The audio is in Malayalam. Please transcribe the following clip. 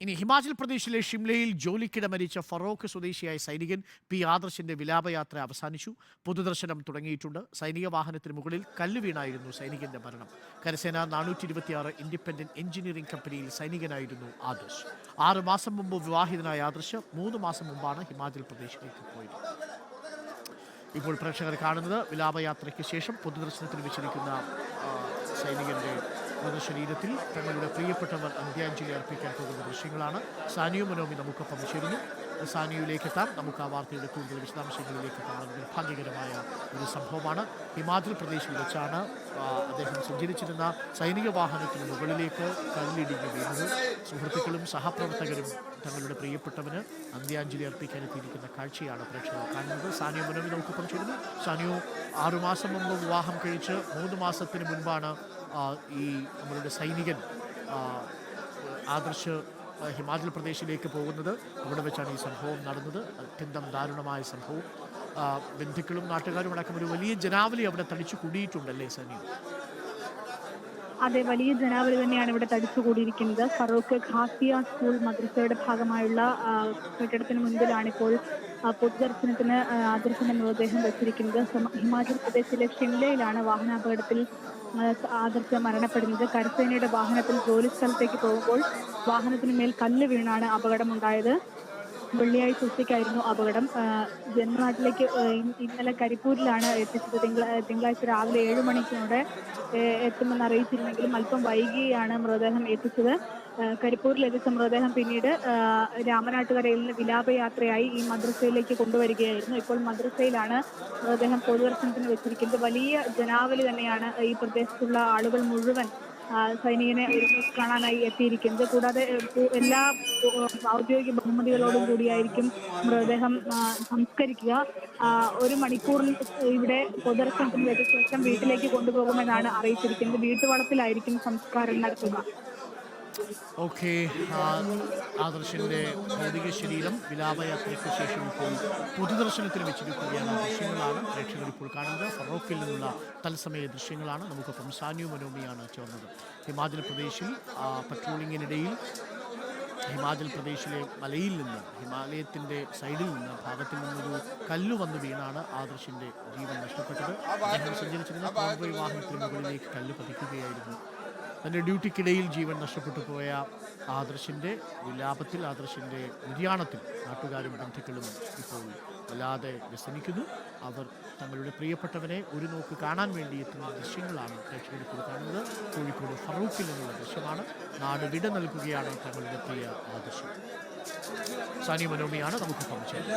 ഇനി ഹിമാചൽ പ്രദേശിലെ ഷിംലയിൽ ജോലിക്കിടെ മരിച്ച ഫറോക്ക് സ്വദേശിയായ സൈനികൻ പി ആദർശിന്റെ വിലാപയാത്ര അവസാനിച്ചു. പൊതുദർശനം തുടങ്ങിയിട്ടുണ്ട്. സൈനിക വാഹനത്തിന് മുകളിൽ കല്ല് വീണായിരുന്നു സൈനികന്റെ മരണം. കരസേന നാനൂറ്റി ഇരുപത്തിയാറ് ഇൻഡിപെൻഡന്റ് എഞ്ചിനീയറിംഗ് കമ്പനിയിൽ സൈനികനായിരുന്നു ആദർശ്. ആറ് മാസം മുമ്പ് വിവാഹിതനായ ആദർശ് മൂന്ന് മാസം മുമ്പാണ് ഹിമാചൽ പ്രദേശിലേക്ക് പോയത്. ഇപ്പോൾ പ്രേക്ഷകർ കാണുന്നത് വിലാപയാത്രയ്ക്ക് ശേഷം പൊതുദർശനത്തിന് വെച്ചിരിക്കുന്ന സൈനികന്റെ മൃതശരീരത്തിൽ തങ്ങളുടെ പ്രിയപ്പെട്ടവർ അന്ത്യാഞ്ജലി അർപ്പിക്കാൻ പോകുന്ന ദൃശ്യങ്ങളാണ്. സാനിയു മനോമി നമുക്കൊപ്പം ചേരുന്നു. സാനിയയിലേക്ക് എത്താം. നമുക്ക് ആ വാർത്തയുടെ കൂടുതൽ വിശദാംശങ്ങളിലേക്ക് എത്താൻ നിർഭാഗ്യകരമായ ഒരു സംഭവമാണ്. ഹിമാചൽ പ്രദേശിൽ വെച്ചാണ് അദ്ദേഹം സഞ്ചരിച്ചിരുന്ന സൈനിക വാഹനത്തിന് മുകളിലേക്ക് കല്ലിടിഞ്ഞ് വീണത്. സുഹൃത്തുക്കളും സഹപ്രവർത്തകരും തങ്ങളുടെ പ്രിയപ്പെട്ടവന് അന്ത്യാഞ്ജലി അർപ്പിക്കാൻ എത്തിയിരിക്കുന്ന കാഴ്ചയാണ് പ്രേക്ഷകർ കാണുന്നത്. സാനിയ മനോമി നമുക്കൊപ്പം ചേരുന്നു. സാനിയോ ആറുമാസം മുമ്പ് വിവാഹം കഴിച്ച് മൂന്ന് മാസത്തിന് മുൻപാണ് ഈ നമ്മളുടെ സൈനികൻ ആദർശ് ഹിമാചൽ പ്രദേശിലേക്ക് പോകുന്നത് അവിടെ വെച്ചാണ് ഈ സംഭവം നടന്നത്. അത്യന്തം ദാരുണമായ സംഭവം. ബന്ധുക്കളും നാട്ടുകാരും അടക്കം ഒരു വലിയ ജനാവലി അവിടെ തടിച്ചു കൂടിയിട്ടുണ്ടല്ലേ സനിയോ? അതെ വലിയ ജനാവലി തന്നെയാണ് ഇവിടെ തടിച്ചുകൂടിയിരിക്കുന്നത്. ഫറൂഖ് ഖാസിയ സ്കൂൾ മദ്രസയുടെ ഭാഗമായുള്ള കെട്ടിടത്തിന് മുൻപിലാണ് ഇപ്പോൾ പൊതുദർശനത്തിന് ആദർശന മൃതദേഹം വെച്ചിരിക്കുന്നത്. ഹിമാചൽ പ്രദേശിലെ ഷിംലയിലാണ് വാഹനാപകടത്തിൽ ആദർശ് മരണപ്പെടുന്നത്. കരസേനയുടെ വാഹനത്തിൽ ജോലി സ്ഥലത്തേക്ക് പോകുമ്പോൾ വാഹനത്തിന് മേൽ കല്ല് വീണാണ് അപകടമുണ്ടായത്. വെള്ളിയാഴ്ച ഉച്ചയ്ക്കായിരുന്നു അപകടം. ജന്മനാട്ടിലേക്ക് ഇന്നലെ കരിപ്പൂരിലാണ് എത്തിച്ചത്. തിങ്കള തിങ്കളാഴ്ച രാവിലെ ഏഴ് മണിക്കൂടെ എത്തുമെന്ന് അറിയിച്ചിരുന്നെങ്കിലും അല്പം വൈകിയാണ് മൃതദേഹം എത്തിച്ചത്. കരിപ്പൂരിൽ എത്തിച്ച മൃതദേഹം പിന്നീട് രാമനാട്ടുകരയിൽ നിന്ന് വിലാപയാത്രയായി ഈ മദ്രസയിലേക്ക് കൊണ്ടുവരികയായിരുന്നു. ഇപ്പോൾ മദ്രസയിലാണ് മൃതദേഹം പൊതുദർശനത്തിന് വെച്ചിരിക്കുന്നത്. വലിയ ജനാവലി തന്നെയാണ് ഈ പ്രദേശത്തുള്ള ആളുകൾ മുഴുവൻ സൈനികനെ കാണാനായി എത്തിയിരിക്കുന്നത് കൂടാതെ എല്ലാ ഔദ്യോഗിക ബഹുമതികളോടും കൂടിയായിരിക്കും മൃതദേഹം സംസ്കരിക്കുക. ഒരു മണിക്കൂറിൽ ഇവിടെ പൊതുദർശനത്തിന് ശേഷം വീട്ടിലേക്ക് കൊണ്ടുപോകുമെന്നാണ് അറിയിച്ചിരിക്കുന്നത്. വീട്ടുവളപ്പിലായിരിക്കും സംസ്കാരം നടത്തുക. ഓക്കെ ആദർശിന്റെ ഭൗതിക ശരീരം വിലാപയാത്രയ്ക്ക് ശേഷം ഇപ്പോൾ പൊതുദർശനത്തിൽ വെച്ചിരിക്കുകയാണ്. ദൃശ്യങ്ങളാണ് പ്രേക്ഷകർ ഇപ്പോൾ കാണുന്നത്. ഫറോക്കിൽ നിന്നുള്ള തത്സമയ ദൃശ്യങ്ങളാണ് നമുക്കൊപ്പം സാനിയു മനോമിയാണ് ചേർന്നത്. ഹിമാചൽ പ്രദേശിൽ പട്രോളിങ്ങിനിടയിൽ ഹിമാചൽ പ്രദേശിലെ മലയിൽ നിന്ന് ഹിമാലയത്തിന്റെ സൈഡിൽ നിന്ന് ഭാഗത്തിൽ നിന്നൊരു കല്ല് വന്ന് വീണാണ് ആദർശിന്റെ ജീവൻ നഷ്ടപ്പെട്ടത്. അദ്ദേഹം സഞ്ചരിച്ചിരുന്ന കോൺവോയ് വാഹനത്തിന് മുകളിലേക്ക് കല്ല് പതിക്കുകയായിരുന്നു. തന്റെ ഡ്യൂട്ടിക്കിടയിൽ ജീവൻ നഷ്ടപ്പെട്ടു പോയ ആദർശിന്റെ വിലാപത്തിൽ ആദർശിന്റെ നിര്യാണത്തിൽ നാട്ടുകാരും ബന്ധുക്കളും ഇപ്പോൾ വല്ലാതെ വ്യസനിക്കുന്നു. അവർ തങ്ങളുടെ പ്രിയപ്പെട്ടവനെ ഒരു നോക്ക് കാണാൻ വേണ്ടി എത്തുന്ന ദൃശ്യങ്ങളാണ് പ്രേക്ഷകർ കാണുന്നത്. കോഴിക്കോട് ഫറൂഖിൽ നിന്നുള്ള ദൃശ്യമാണ്. നാട് വിട നൽകുകയാണ് തങ്ങളുടെ പ്രിയ ആദർശം. സാനി മനോമിയാണ് നമുക്ക് പങ്കുചേരുന്നത്